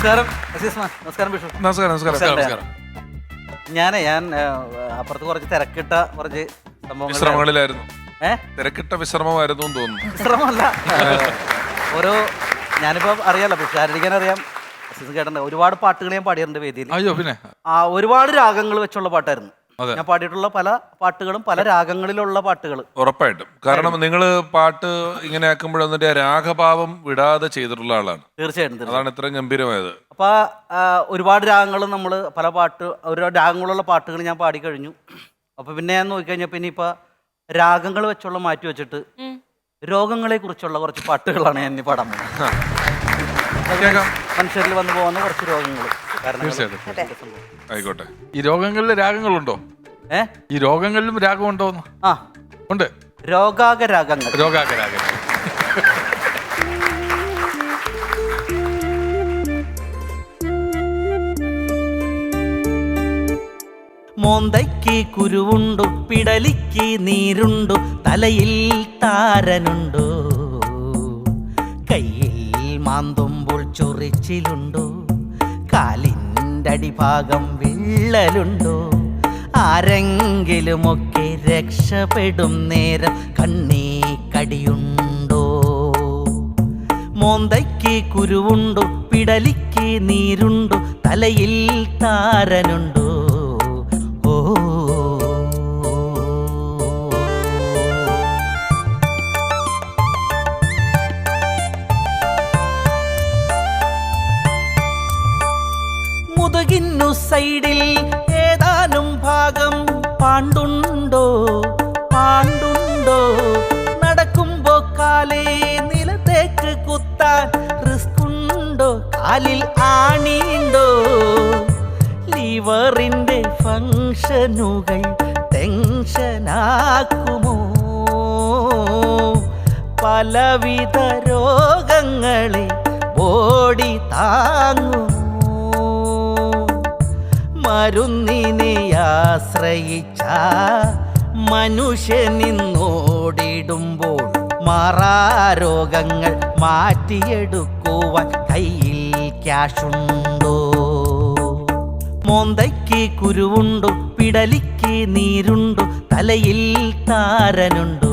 നമസ്കാരം. നമസ്കാരം നമസ്കാരം നമസ്കാരം. നമസ്കാരം. ഞാനേ ഞാൻ അപ്പുറത്ത് കുറച്ച് തിരക്കിട്ട കുറച്ച് സംഭവങ്ങൾ വിശ്രമങ്ങളിലായിരുന്നു. തിരക്കിട്ട വിശ്രമമായിരുന്നു എന്ന് തോന്നുന്നു. വിശ്രമമല്ല. ഓരോ ഞാനിപ്പോ അറിയാലോ പിഷാരടിക്കാൻ അറിയാം. അസീസ് കേട്ടിട്ടുണ്ട് ഒരുപാട് പാട്ടുകൾ ഞാൻ പാടിയിട്ടുണ്ട് വേദിയിൽ. അയ്യോ പിന്നെ. ആ ഒരുപാട് രാഗങ്ങൾ വെച്ചുള്ള പാട്ടായിരുന്നു. ഞാൻ പാടിയിട്ടുള്ള പല പാട്ടുകളും പല രാഗങ്ങളിലുള്ള പാട്ടുകൾ ഉറപ്പായിട്ടും. കാരണം നിങ്ങൾ പാട്ട് ഇങ്ങനെ ആക്കുമ്പോൾ അതിന്റെ രാഗഭാവം വിടാതെ ചെയ്തിട്ടുള്ള ആളാണ്. തീർച്ചയായിട്ടും. അതാണ് ഇത്രയും ഗംഭീരമായത്. അപ്പൊ ഒരുപാട് രാഗങ്ങൾ നമ്മൾ പല പാട്ട് ഒരുപാട് രാഗങ്ങളുള്ള പാട്ടുകൾ ഞാൻ പാടിക്കഴിഞ്ഞു അപ്പൊ പിന്നെ ഞാൻ നോക്കിക്കഴിഞ്ഞപ്പോ ഇപ്പൊ രാഗങ്ങൾ വെച്ചുള്ള മാറ്റി വെച്ചിട്ട് രോഗങ്ങളെ കുറിച്ചുള്ള കുറച്ച് പാട്ടുകളാണ് ഞാൻ ഇനി പാടാൻ പോകുന്നത്. മനുഷ്യരിൽ വന്നു പോകുന്ന കുറച്ച് രോഗങ്ങൾ തീർച്ചയായിട്ടും. ആയിക്കോട്ടെ. ഈ രോഗങ്ങളിൽ രാഗങ്ങളുണ്ടോ? ഏ? ഈ രോഗങ്ങളിലും രാഗമുണ്ടോ ഉണ്ടോ ആ. ഉണ്ട്. രോഗാക രാഗങ്ങൾ രോഗാക രാഗം മോന്തയ്ക്ക് കുരുവുണ്ടു പിടലിക്ക് നീരുണ്ടു തലയിൽ താരനുണ്ടോ കയ്യിൽ മാന്തുമ്പോൾ ചൊറിച്ചിലുണ്ടോ. കാലിന്റെ അടിഭാഗം വിള്ളലുണ്ടോ? ആരെങ്കിലുമൊക്കെ രക്ഷപ്പെടും നേരം കണ്ണീ കടിയുണ്ടോ മോന്തയ്ക്ക് കുരുവുണ്ടോ? പിടലിക്ക് നീരുണ്ടോ? തലയിൽ താരനുണ്ടോ? മുതുകിന്നു സൈഡിൽ ഏതാനും ഭാഗം പാണ്ടുണ്ടോ? പാണ്ടുണ്ടോ? നടക്കുമ്പോ കാലേ നിലത്തേക്ക് കുത്താൻ റിസ്ക് ഉണ്ടോ കാലിൽ ആണിണ്ടോ? ലിവറിന്റെ ഫങ്ഷനുകൾ ടെൻഷനാക്കുമോ? പലവിധ രോഗങ്ങളെ മരുന്നിനെ ആശ്രയിച്ച മനുഷ്യനിന്നോടിടുമ്പോൾ മാറാരോഗങ്ങൾ മാറ്റിയെടുക്കുവാൻ കയ്യിൽ ക്യാഷുണ്ടോ? മോന്തയ്ക്ക് കുരുവുണ്ടു? പിടലിക്ക് നീരുണ്ടു? തലയിൽ താരനുണ്ടോ?